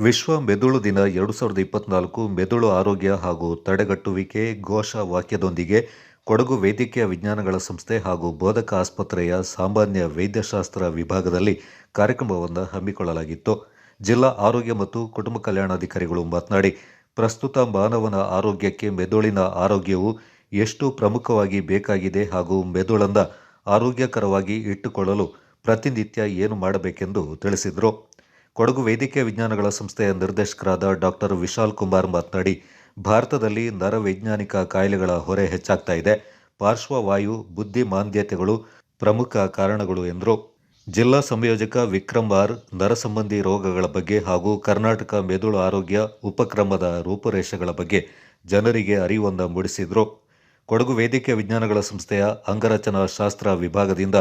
ವಿಶ್ವ ಮೆದುಳು ದಿನ ಎರಡು ಸಾವಿರದ ಇಪ್ಪತ್ನಾಲ್ಕು ಮೆದುಳು ಆರೋಗ್ಯ ಹಾಗೂ ತಡೆಗಟ್ಟುವಿಕೆ ಘೋಷ ವಾಕ್ಯದೊಂದಿಗೆ ಕೊಡಗು ವೈದ್ಯಕೀಯ ವಿಜ್ಞಾನಗಳ ಸಂಸ್ಥೆ ಹಾಗೂ ಬೋಧಕ ಆಸ್ಪತ್ರೆಯ ಸಾಮಾನ್ಯ ವೈದ್ಯಶಾಸ್ತ್ರ ವಿಭಾಗದಲ್ಲಿ ಕಾರ್ಯಕ್ರಮವನ್ನು ಹಮ್ಮಿಕೊಳ್ಳಲಾಗಿತ್ತು. ಜಿಲ್ಲಾ ಆರೋಗ್ಯ ಮತ್ತು ಕುಟುಂಬ ಕಲ್ಯಾಣಾಧಿಕಾರಿಗಳು ಮಾತನಾಡಿ, ಪ್ರಸ್ತುತ ಮಾನವನ ಆರೋಗ್ಯಕ್ಕೆ ಮೆದುಳಿನ ಆರೋಗ್ಯವು ಎಷ್ಟು ಪ್ರಮುಖವಾಗಿ ಬೇಕಾಗಿದೆ ಹಾಗೂ ಮೆದುಳನ್ನು ಆರೋಗ್ಯಕರವಾಗಿ ಇಟ್ಟುಕೊಳ್ಳಲು ಪ್ರತಿನಿತ್ಯ ಏನು ಮಾಡಬೇಕೆಂದು ತಿಳಿಸಿದರು. ಕೊಡಗು ವೈದ್ಯಕೀಯ ವಿಜ್ಞಾನಗಳ ಸಂಸ್ಥೆಯ ನಿರ್ದೇಶಕರಾದ ಡಾಕ್ಟರ್ ವಿಶಾಲ್ ಕುಮಾರ್ ಮಾತನಾಡಿ, ಭಾರತದಲ್ಲಿ ನರವೈಜ್ಞಾನಿಕ ಕಾಯಿಲೆಗಳ ಹೊರೆ ಹೆಚ್ಚಾಗ್ತಾ ಇದೆ. ಪಾರ್ಶ್ವವಾಯು ಬುದ್ಧಿಮಾಂದ್ಯತೆಗಳು ಪ್ರಮುಖ ಕಾರಣಗಳು ಎಂದರು. ಜಿಲ್ಲಾ ಸಂಯೋಜಕ ವಿಕ್ರಮ್ ಆರ್ ನರ ಸಂಬಂಧಿ ರೋಗಗಳ ಬಗ್ಗೆ ಹಾಗೂ ಕರ್ನಾಟಕ ಮೆದುಳು ಆರೋಗ್ಯ ಉಪಕ್ರಮದ ರೂಪುರೇಷೆಗಳ ಬಗ್ಗೆ ಜನರಿಗೆ ಅರಿವೊಂದ ಮೂಡಿಸಿದರು. ಕೊಡಗು ವೈದ್ಯಕೀಯ ವಿಜ್ಞಾನಗಳ ಸಂಸ್ಥೆಯ ಅಂಗರಚನಾ ಶಾಸ್ತ್ರ ವಿಭಾಗದಿಂದ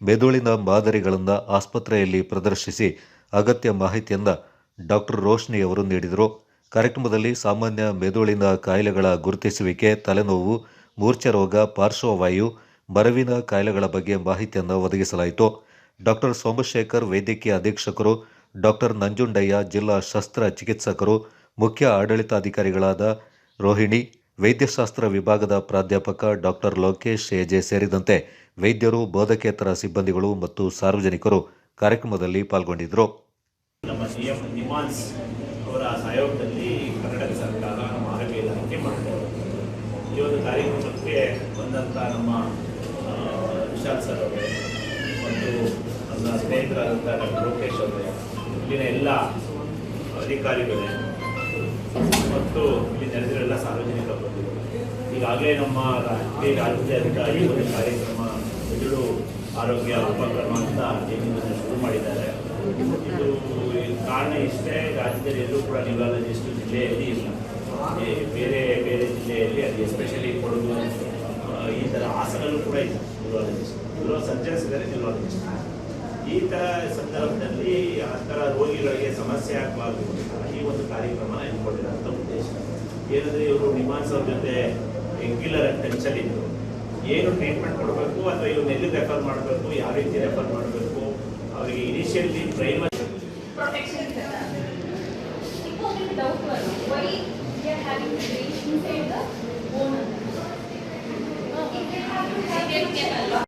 ಮೆದುಳಿನ ಮಾದರಿಗಳನ್ನು ಆಸ್ಪತ್ರೆಯಲ್ಲಿ ಪ್ರದರ್ಶಿಸಿ ಅಗತ್ಯ ಮಾಹಿತಿಯನ್ನು ಡಾಕ್ಟರ್ ರೋಶ್ನಿ ಅವರು ನೀಡಿದರು. ಕಾರ್ಯಕ್ರಮದಲ್ಲಿ ಸಾಮಾನ್ಯ ಮೆದುಳಿನ ಕಾಯಿಲೆಗಳ ಗುರುತಿಸುವಿಕೆ, ತಲೆನೋವು, ಮೂರ್ಛೆ ರೋಗ, ಪಾರ್ಶ್ವವಾಯು, ಮರವಿನ ಕಾಯಿಲೆಗಳ ಬಗ್ಗೆ ಮಾಹಿತಿಯನ್ನು ಒದಗಿಸಲಾಯಿತು. ಡಾಕ್ಟರ್ ಸೋಮಶೇಖರ್ ವೈದ್ಯಕೀಯ ಅಧೀಕ್ಷಕರು, ಡಾಕ್ಟರ್ ನಂಜುಂಡಯ್ಯ ಜಿಲ್ಲಾ ಶಸ್ತ್ರ ಚಿಕಿತ್ಸಕರು, ಮುಖ್ಯ ಆಡಳಿತಾಧಿಕಾರಿಗಳಾದ ರೋಹಿಣಿ, ವೈದ್ಯಶಾಸ್ತ್ರ ವಿಭಾಗದ ಪ್ರಾಧ್ಯಾಪಕ ಡಾಕ್ಟರ್ ಲೋಕೇಶ್ ಎಜೆ ಸೇರಿದಂತೆ ವೈದ್ಯರು, ಬೋಧಕೇತರ ಸಿಬ್ಬಂದಿಗಳು ಮತ್ತು ಸಾರ್ವಜನಿಕರು ಕಾರ್ಯಕ್ರಮದಲ್ಲಿ ಪಾಲ್ಗೊಂಡಿದ್ದರು ನಮ್ಮ ಸಿ ಎಂ ನಿಮಾನ್ಸ್ ಅವರ ಸಹಯೋಗದಲ್ಲಿ ಕರ್ನಾಟಕ ಸರ್ಕಾರ ನಮ್ಮ ಆರೋಗ್ಯ ಇಲಾಖೆ ಮಾಡಿದ್ದಾರೆ ಈ ಒಂದು ಕಾರ್ಯಕ್ರಮಕ್ಕೆ ಬಂದಂಥ ನಮ್ಮ ವಿಶಾಲ್ ಸರ್ ಅವರೇ ಮತ್ತು ನನ್ನ ಸ್ನೇಹಿತರಾದಂಥ ಡಾಕ್ಟರ್ ಲೋಕೇಶ್ ಅವರೇ, ಇಲ್ಲಿನ ಎಲ್ಲ ಅಧಿಕಾರಿಗಳೇ ಮತ್ತು ಇಲ್ಲಿ ನಡೆದಿರೋ ಎಲ್ಲ ಸಾರ್ವಜನಿಕ ಬಂಧುಗಳು. ಈಗಾಗಲೇ ನಮ್ಮ ರಾಜ್ಯ ರಾಜ್ಯ ಅಧಿಕಾರಿ ಒಂದು ಕಾರ್ಯಕ್ರಮ ಮೆದುಳು ಆರೋಗ್ಯ ಉಪಕ್ರಮ ಅಂತ ಜಮೀನನ್ನು ಶುರು ಮಾಡಿದ್ದಾರೆ. ಇದು ಕಾರಣ ಇಷ್ಟೇ, ರಾಜ್ಯದಲ್ಲಿ ಎಲ್ಲೂ ಕೂಡ ನ್ಯೂರಾಲಜಿಸ್ಟ್ ಜಿಲ್ಲೆಯಲ್ಲಿ ಇಲ್ಲ. ಬೇರೆ ಬೇರೆ ಜಿಲ್ಲೆಯಲ್ಲಿ ಅದು ಎಸ್ಪೆಷಲಿ ಕೊಡಗು ಈ ಥರ ಹಾಸನಲ್ಲೂ ಕೂಡ ಇಲ್ಲ ನ್ಯೂರಾಲಜಿಸ್ಟ್ ನ್ಯೂರೋ ಸಂಚರಿಸಿದರೆ ಇದ್ದಾರೆ ನ್ಯೂರಾಲಜಿಸ್ಟ್ ಈ ಥರ ಸಂದರ್ಭದಲ್ಲಿ ಆ ಥರ ರೋಗಿಗಳಿಗೆ ಸಮಸ್ಯೆ ಆಗಬಾರ್ದು. ಈ ಒಂದು ಕಾರ್ಯಕ್ರಮನ ಅಂತ ಉದ್ದೇಶ. ಏನಂದರೆ ಇವರು ನಿಮಾನ್ಸ್ ಜೊತೆ ರೆಗ್ಯುಲರ್ ಟೆನ್ಷನ್ ಇದ್ರು ಏನು ಟ್ರೀಟ್ಮೆಂಟ್ ಕೊಡಬೇಕು ಅಥವಾ ಇವ್ರನ್ನ ಎಲ್ಲಿ ರೆಫರ್ ಮಾಡಬೇಕು ಯಾವ ರೀತಿ ರೆಫರ್ ಮಾಡಬೇಕು ಅವರಿಗೆ ಇನಿಷಿಯಲಿ ಪ್ರೈಮರಿ is